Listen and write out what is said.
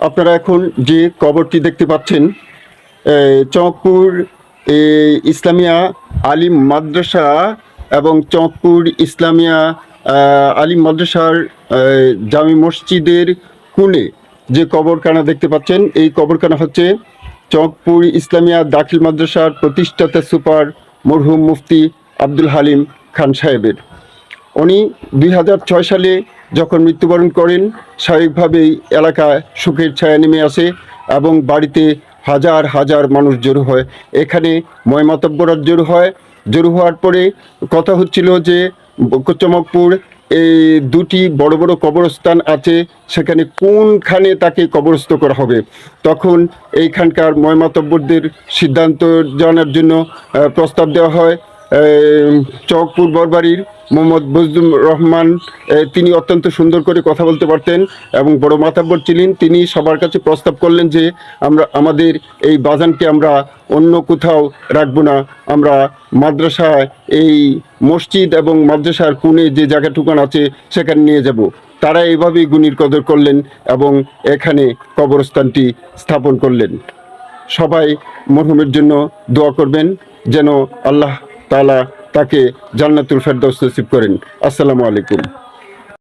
আপনারা এখন যে কবরটি দেখতে পাচ্ছেন এ, চমকপুর ইসলামিয়া আলিম মাদ্রাসা এবং চমকপুর ইসলামিয়া আলিম মাদ্রাসার জামি মসজিদের কোণে যে কবরখানা দেখতে পাচ্ছেন এই কবরখানা হচ্ছে চমকপুর ইসলামিয়া দাখিল মাদ্রাসার প্রতিষ্ঠাতা সুপার মরহুম মুফতি আব্দুল হালিম খান সাহেবের। উনি দুই হাজার ছয় সালে যখন মৃত্যুবরণ করেন স্বাভাবিকভাবেই এলাকায় সুখের ছায়া নেমে আসে এবং বাড়িতে হাজার হাজার মানুষ জড়ো হয়। এখানে ময়মাতব্বরা জড়ো হয়। জড়ো হওয়ার পরে কথা হচ্ছিল যে চমকপুর এই দুটি বড় বড় কবরস্থান আছে, সেখানে কোনখানে তাকে কবরস্থ করা হবে? তখন এইখানকার ময়মাতব্বরদের সিদ্ধান্ত জানার জন্য প্রস্তাব দেওয়া হয়। চকপুর বরবাড়ির মোহাম্মদ বজলুম রহমান তিনি অত্যন্ত সুন্দর করে কথা বলতে পারতেন এবং বড় মাতাব্বর ছিলেন। তিনি সবার কাছে প্রস্তাব করলেন যে, আমরা, আমাদের এই বাজানকে আমরা অন্য কোথাও রাখব না। আমরা মাদ্রাসায় এই মসজিদ এবং মাদ্রাসার কোণে যে জায়গাটুকান আছে, সেখানে নিয়ে যাব। তারা এইভাবেই গুণীর কদর করলেন এবং এখানে কবরস্থানটি স্থাপন করলেন। সবাই মরহুমের জন্য দোয়া করবেন, যেন আল্লাহ তাআলা তাকে জান্নাতুল ফেরদৌস নসিব করেন। আসসালামু আলাইকুম।